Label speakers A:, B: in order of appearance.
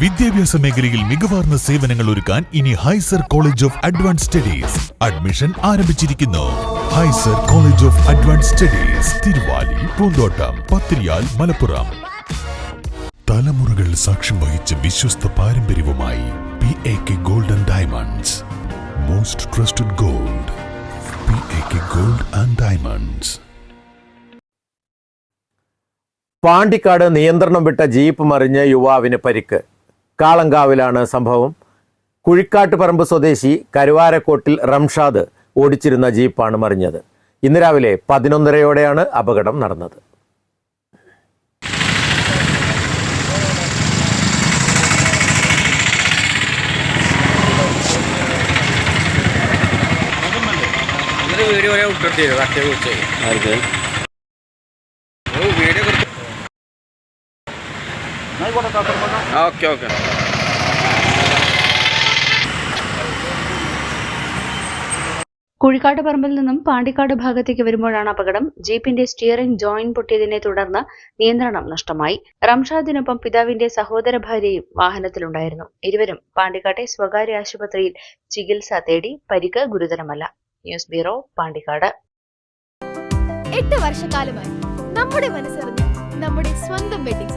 A: വിദ്യാഭ്യാസ മേഖലയിൽ മികവാർന്ന സേവനങ്ങൾ ഒരുക്കാൻ ഇനി Hysar college of advance studies admission ആരംഭിച്ചിരിക്കുന്നു. Hysar college of advance studies Thiruvali Poonthottam Pathiriyal Malappuram. തലമുറകൾ സാക്ഷ്യം വഹിച്ച വിശ്വസ്ത പാരമ്പര്യവുമായി P A K golden diamonds most trusted gold P A K gold and diamonds
B: Pandikkad നിയന്ത്രണം വിട്ട ജീപ്പ് മറിഞ്ഞ് യുവാവിന് പരിക്ക്. കാളങ്കാവിലാണ് സംഭവം. കുഴിക്കാട്ടുപറമ്പ് സ്വദേശി കരുവാരക്കോട്ടിൽ റംഷാദ് ഓടിച്ചിരുന്ന ജീപ്പാണ് മറിഞ്ഞത്. ഇന്ന് രാവിലെ പതിനൊന്നരയോടെയാണ് അപകടം നടന്നത്.
C: വീഡിയോ ഒരേ വിട്ടിട്ട് ഓക്കെ ഓക്കെ.
D: കുഴിക്കാട് പറമ്പിൽ നിന്നും പാണ്ടിക്കാട് ഭാഗത്തേക്ക് വരുമ്പോഴാണ് അപകടം. ജീപ്പിന്റെ സ്റ്റിയറിംഗ് ജോയിന്റ് പൊട്ടിയതിനെ തുടർന്ന് നിയന്ത്രണം നഷ്ടമായി. റംഷാദിനൊപ്പം പിതാവിന്റെ സഹോദര ഭാര്യയും വാഹനത്തിലുണ്ടായിരുന്നു. ഇരുവരും പാണ്ടിക്കാട്ടെ സ്വകാര്യ ആശുപത്രിയിൽ ചികിത്സ തേടി പരിക്ക് ഗുരുതരമല്ല. News bureau Pandikkad.
E: എട്ട് വർഷക്കാലമായി നമ്മുടെ മനസ്സറിഞ്ഞ് നമ്മുടെ സ്വന്തം വെഡിങ്